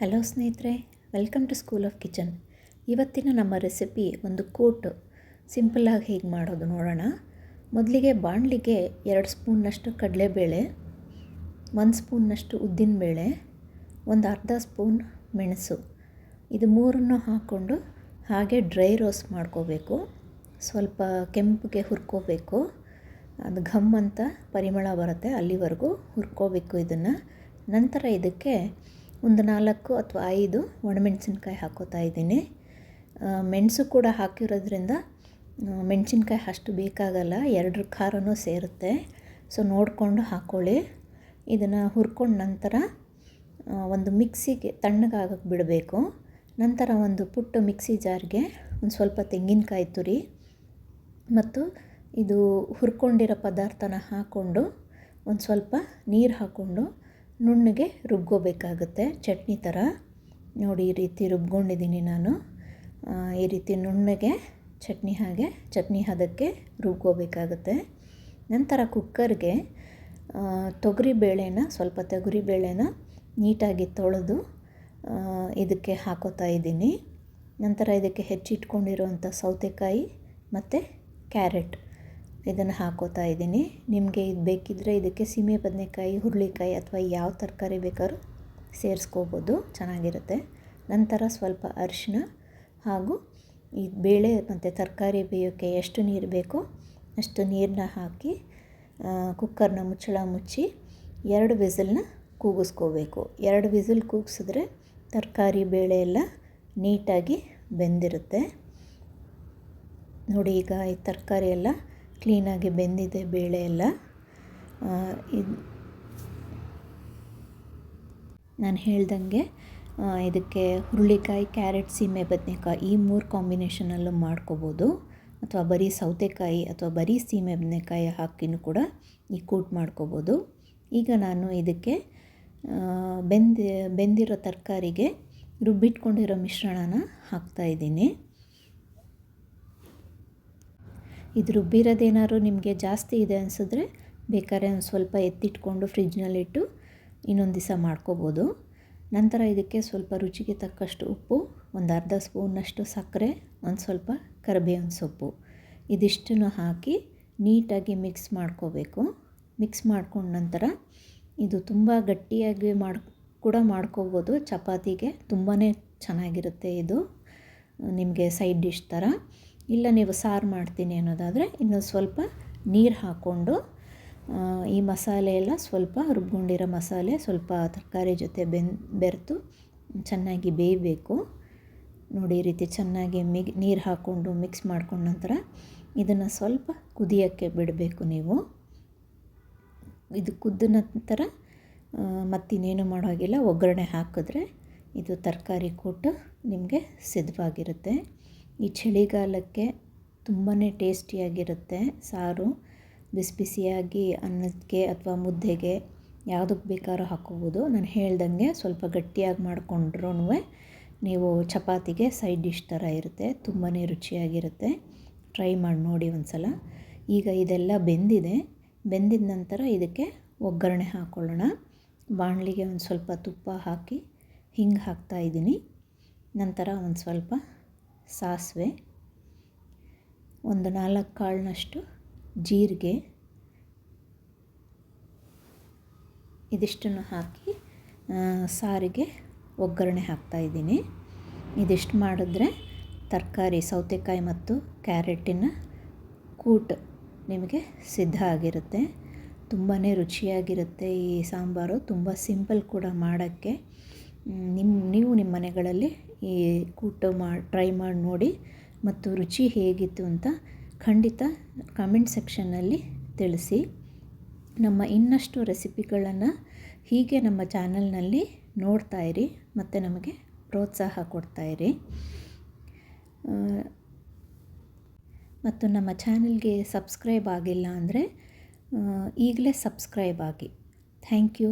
Hello ಸ್ನೇಹಿತರೆ, welcome to school of kitchen. ಇವತ್ತಿನ ನಮ್ಮ ರೆಸಿಪಿ ಒಂದು ಕೂಟು. ಸಿಂಪಲ್ಲಾಗಿ ಹೇಗೆ ಮಾಡೋದು ನೋಡೋಣ. ಮೊದಲಿಗೆ ಬಾಣಲಿಗೆ ಎರಡು ಸ್ಪೂನ್ನಷ್ಟು ಕಡಲೆಬೇಳೆ, ಒಂದು ಸ್ಪೂನ್ನಷ್ಟು ಉದ್ದಿನಬೇಳೆ, ಒಂದು ಅರ್ಧ ಸ್ಪೂನ್ ಮೆಣಸು. ಇದು ಮೂರನ್ನು ಹಾಕ್ಕೊಂಡು ಹಾಗೆ ಡ್ರೈ ರೋಸ್ಟ್ ಮಾಡ್ಕೋಬೇಕು. ಸ್ವಲ್ಪ ಕೆಂಪಿಗೆ ಹುರ್ಕೋಬೇಕು. ಅದು ಘಮ್ ಅಂತ ಪರಿಮಳ ಬರುತ್ತೆ ಅಲ್ಲಿವರೆಗೂ ಹುರ್ಕೋಬೇಕು ಇದನ್ನು. ನಂತರ ಇದಕ್ಕೆ ಒಂದು ನಾಲ್ಕು ಅಥವಾ ಐದು ಒಣಮೆಣಸಿನ್ಕಾಯಿ ಹಾಕೋತಾ ಇದ್ದೀನಿ. ಮೆಣಸು ಕೂಡ ಹಾಕಿರೋದ್ರಿಂದ ಮೆಣಸಿನ್ಕಾಯಿ ಅಷ್ಟು ಬೇಕಾಗಲ್ಲ ಎರಡರ ಖಾರನೂ ಸೇರುತ್ತೆ. ಸೊ, ನೋಡಿಕೊಂಡು ಹಾಕ್ಕೊಳ್ಳಿ ಇದನ್ನು ಹುರ್ಕೊಂಡ ನಂತರ ಒಂದು ಮಿಕ್ಸಿಗೆ ತಣ್ಣಗಾಗಕ್ಕೆ ಬಿಡಬೇಕು. ನಂತರ ಒಂದು ಪುಟ್ಟ ಮಿಕ್ಸಿ ಜಾರ್ಗೆ ಒಂದು ಸ್ವಲ್ಪ ತೆಂಗಿನಕಾಯಿ ತುರಿ ಮತ್ತು ಇದು ಹುರ್ಕೊಂಡಿರೋ ಪದಾರ್ಥನ ಹಾಕ್ಕೊಂಡು ಒಂದು ಸ್ವಲ್ಪ ನೀರು ಹಾಕ್ಕೊಂಡು ನುಣ್ಣಗೆ ರುಬ್ಕೋಬೇಕಾಗುತ್ತೆ, ಚಟ್ನಿ ಥರ. ನೋಡಿ, ಈ ರೀತಿ ರುಬ್ಕೊಂಡಿದ್ದೀನಿ ನಾನು. ಈ ರೀತಿ ನುಣ್ಣಗೆ ಚಟ್ನಿ ಹಾಗೆ, ಚಟ್ನಿ ಹದಕ್ಕೆ ರುಬ್ಕೋಬೇಕಾಗುತ್ತೆ. ನಂತರ ಕುಕ್ಕರ್ಗೆ ತೊಗರಿ ಬೇಳೆನ, ಸ್ವಲ್ಪ ತೊಗರಿ ಬೇಳೆನ ನೀಟಾಗಿ ತೊಳೆದು ಇದಕ್ಕೆ ಹಾಕೋತಾ ಇದ್ದೀನಿ. ನಂತರ ಇದಕ್ಕೆ ಹೆಚ್ಚಿಟ್ಕೊಂಡಿರುವಂಥ ಸೌತೆಕಾಯಿ ಮತ್ತು ಕ್ಯಾರೆಟ್. ಇದನ್ನು ಹಾಕೋತಾ ಇದ್ದೀನಿ. ನಿಮಗೆ ಇದು ಬೇಕಿದ್ದರೆ ಇದಕ್ಕೆ ಸೀಮೆ ಬದನೆಕಾಯಿ, ಹುರುಳಿಕಾಯಿ ಅಥವಾ ಯಾವ ತರಕಾರಿ ಬೇಕಾದ್ರೂ ಸೇರಿಸ್ಕೋಬೋದು. ಚೆನ್ನಾಗಿರುತ್ತೆ. ನಂತರ ಸ್ವಲ್ಪ ಅರಿಶಿನ ಹಾಗೂ ಈ ಬೇಳೆ ಮತ್ತು ತರಕಾರಿ ಬೇಯೋಕ್ಕೆ ಎಷ್ಟು ನೀರು ಬೇಕೋ ಅಷ್ಟು ನೀರನ್ನ ಹಾಕಿ ಕುಕ್ಕರ್ನ ಮುಚ್ಚಳ ಮುಚ್ಚಿ ಎರಡು ವಿಸಿಲ್ನ ಕೂಗಿಸ್ಕೋಬೇಕು. ಎರಡು ವಿಸಿಲ್ ಕೂಗಿಸಿದ್ರೆ ತರಕಾರಿ ಬೇಳೆ ಎಲ್ಲ ನೀಟಾಗಿ ಬೆಂದಿರುತ್ತೆ. ನೋಡಿ ಈಗ ಈ ತರಕಾರಿ ಎಲ್ಲ ಕ್ಲೀನಾಗಿ ಬೆಂದಿದೆ ಬೇಳೆ ಎಲ್ಲ. ಇದು ನಾನು ಹೇಳ್ದಂಗೆ ಇದಕ್ಕೆ ಹುರುಳಿಕಾಯಿ, ಕ್ಯಾರೆಟ್, ಸೀಮೆ, ಬದನೆಕಾಯಿ ಈ ಮೂರು ಕಾಂಬಿನೇಷನಲ್ಲೂ ಮಾಡ್ಕೋಬೋದು. ಅಥವಾ ಬರೀ ಸೌತೆಕಾಯಿ ಅಥವಾ ಬರೀ ಸೀಮೆ, ಬದನೆಕಾಯಿ ಹಾಕಿನೂ ಕೂಡ ಈ ಕೂಟ್ ಮಾಡ್ಕೋಬೋದು. ಈಗ ನಾನು ಇದಕ್ಕೆ ಬೆಂದಿ, ಬೆಂದಿರೋ ತರಕಾರಿಗೆ ರುಬ್ಬಿಟ್ಕೊಂಡಿರೋ ಮಿಶ್ರಣನ ಹಾಕ್ತಾಯಿದ್ದೀನಿ ಇದು ರುಬ್ಬಿರೋದೇನಾದ್ರು ನಿಮಗೆ ಜಾಸ್ತಿ ಇದೆ ಅನಿಸಿದ್ರೆ ಬೇಕಾದ್ರೆ ಒಂದು ಸ್ವಲ್ಪ ಎತ್ತಿಟ್ಕೊಂಡು ಫ್ರಿಜ್ನಲ್ಲಿಟ್ಟು ಇನ್ನೊಂದು ದಿವಸ ಮಾಡ್ಕೋಬೋದು. ನಂತರ ಇದಕ್ಕೆ ಸ್ವಲ್ಪ ರುಚಿಗೆ ತಕ್ಕಷ್ಟು ಉಪ್ಪು, ಒಂದು ಅರ್ಧ ಸ್ಪೂನಷ್ಟು ಸಕ್ಕರೆ, ಒಂದು ಸ್ವಲ್ಪ ಕರಿಬೇವಿನ ಸೊಪ್ಪು. ಇದಿಷ್ಟನ್ನು ಹಾಕಿ ನೀಟಾಗಿ ಮಿಕ್ಸ್ ಮಾಡ್ಕೋಬೇಕು. ಮಿಕ್ಸ್ ಮಾಡ್ಕೊಂಡ ನಂತರ ಇದು ತುಂಬ ಗಟ್ಟಿಯಾಗಿ ಮಾಡಿ, ಕೂಡ ಮಾಡ್ಕೋಬೋದು. ಚಪಾತಿಗೆ ತುಂಬಾ ಚೆನ್ನಾಗಿರುತ್ತೆ ಇದು. ನಿಮಗೆ ಸೈಡ್ ಡಿಶ್ ಥರ. ಇಲ್ಲ ನೀವು ಸಾರು ಮಾಡ್ತೀನಿ ಅನ್ನೋದಾದರೆ ಇನ್ನೊಂದು ಸ್ವಲ್ಪ ನೀರು ಹಾಕ್ಕೊಂಡು ಈ ಮಸಾಲೆ ಎಲ್ಲ ಸ್ವಲ್ಪ ರುಬ್ಕೊಂಡಿರೋ ಮಸಾಲೆ ಸ್ವಲ್ಪ ತರಕಾರಿ ಜೊತೆ ಬೆನ್ ಬೆರೆತು ಚೆನ್ನಾಗಿ ಬೇಯಬೇಕು. ನೋಡಿ ಈ ರೀತಿ ಚೆನ್ನಾಗಿ ಮಿಗ್, ನೀರು ಹಾಕ್ಕೊಂಡು ಮಿಕ್ಸ್ ಮಾಡ್ಕೊಂಡ ನಂತರ ಇದನ್ನು ಸ್ವಲ್ಪ ಕುದಿಯೋಕ್ಕೆ ಬಿಡಬೇಕು ನೀವು. ಇದು ಕುದ್ದ ನಂತರ ಮತ್ತಿನ್ನೇನು ಮಾಡೋ ಹಾಗಿಲ್ಲ, ಒಗ್ಗರಣೆ ಹಾಕಿದ್ರೆ ಇದು ತರಕಾರಿ ಕೂಟ ನಿಮಗೆ ಸಿದ್ಧವಾಗಿರುತ್ತೆ. ಈ ಚಳಿಗಾಲಕ್ಕೆ ತುಂಬಾ ಟೇಸ್ಟಿಯಾಗಿರುತ್ತೆ. ಸಾರು ಬಿಸಿ ಬಿಸಿಯಾಗಿ ಅನ್ನಕ್ಕೆ ಅಥವಾ ಮುದ್ದೆಗೆ ಯಾವುದಕ್ಕೆ ಬೇಕಾದ್ರೂ ಹಾಕ್ಕೋಬೋದು. ನಾನು ಹೇಳ್ದಂಗೆ ಸ್ವಲ್ಪ ಗಟ್ಟಿಯಾಗಿ ಮಾಡಿಕೊಂಡ್ರೂ ನೀವು ಚಪಾತಿಗೆ ಸೈಡ್ ಡಿಶ್ ಥರ ಇರುತ್ತೆ. ತುಂಬಾ ರುಚಿಯಾಗಿರುತ್ತೆ. ಟ್ರೈ ಮಾಡಿ ನೋಡಿ ಒಂದು ಸಲ ಈಗ ಇದೆಲ್ಲ ಬೆಂದಿದೆ. ಬೆಂದಿದ ನಂತರ ಇದಕ್ಕೆ ಒಗ್ಗರಣೆ ಹಾಕ್ಕೊಳ್ಳೋಣ ಬಾಣಲಿಗೆ ಒಂದು ಸ್ವಲ್ಪ ತುಪ್ಪ ಹಾಕಿ ಹಿಂಗೆ ಹಾಕ್ತಾಯಿದ್ದೀನಿ ನಂತರ ಒಂದು ಸ್ವಲ್ಪ ಸಾಸಿವೆ, ಒಂದು ನಾಲ್ಕು ಕಾಳಿನಷ್ಟು ಜೀರಿಗೆ, ಇದಿಷ್ಟನ್ನು ಹಾಕಿ ಸಾರಿಗೆ ಒಗ್ಗರಣೆ ಹಾಕ್ತಾಯಿದ್ದೀನಿ ಇದಿಷ್ಟು ಮಾಡಿದ್ರೆ ತರಕಾರಿ, ಸೌತೆಕಾಯಿ ಮತ್ತು ಕ್ಯಾರೆಟಿನ ಕೂಟ್ ನಿಮಗೆ ಸಿದ್ಧ ಆಗಿರುತ್ತೆ. ತುಂಬಾ ರುಚಿಯಾಗಿರುತ್ತೆ ಈ ಸಾಂಬಾರು. ತುಂಬ ಸಿಂಪಲ್ ಕೂಡ ಮಾಡೋಕ್ಕೆ. ನಿಮ್ಮ ನೀವು ನಿಮ್ಮ ಮನೆಗಳಲ್ಲಿ ಈ ಕೂಟ ಮಾಡಿ ಟ್ರೈ ಮಾಡಿ ನೋಡಿ ಮತ್ತು ರುಚಿ ಹೇಗಿತ್ತು ಅಂತ ಖಂಡಿತ ಕಮೆಂಟ್ ಸೆಕ್ಷನ್ನಲ್ಲಿ ತಿಳಿಸಿ. ನಮ್ಮ ಇನ್ನಷ್ಟು ರೆಸಿಪಿಗಳನ್ನು ಹೀಗೆ ನಮ್ಮ ಚಾನಲ್ನಲ್ಲಿ ಇರಿ ಮತ್ತು ನಮಗೆ ಪ್ರೋತ್ಸಾಹ ಕೊಡ್ತಾಯಿರಿ ಮತ್ತು ನಮ್ಮ ಚಾನಲ್ಗೆ ಸಬ್ಸ್ಕ್ರೈಬ್ ಆಗಿಲ್ಲ ಅಂದರೆ ಈಗಲೇ ಸಬ್ಸ್ಕ್ರೈಬ್ ಆಗಿ. Thank you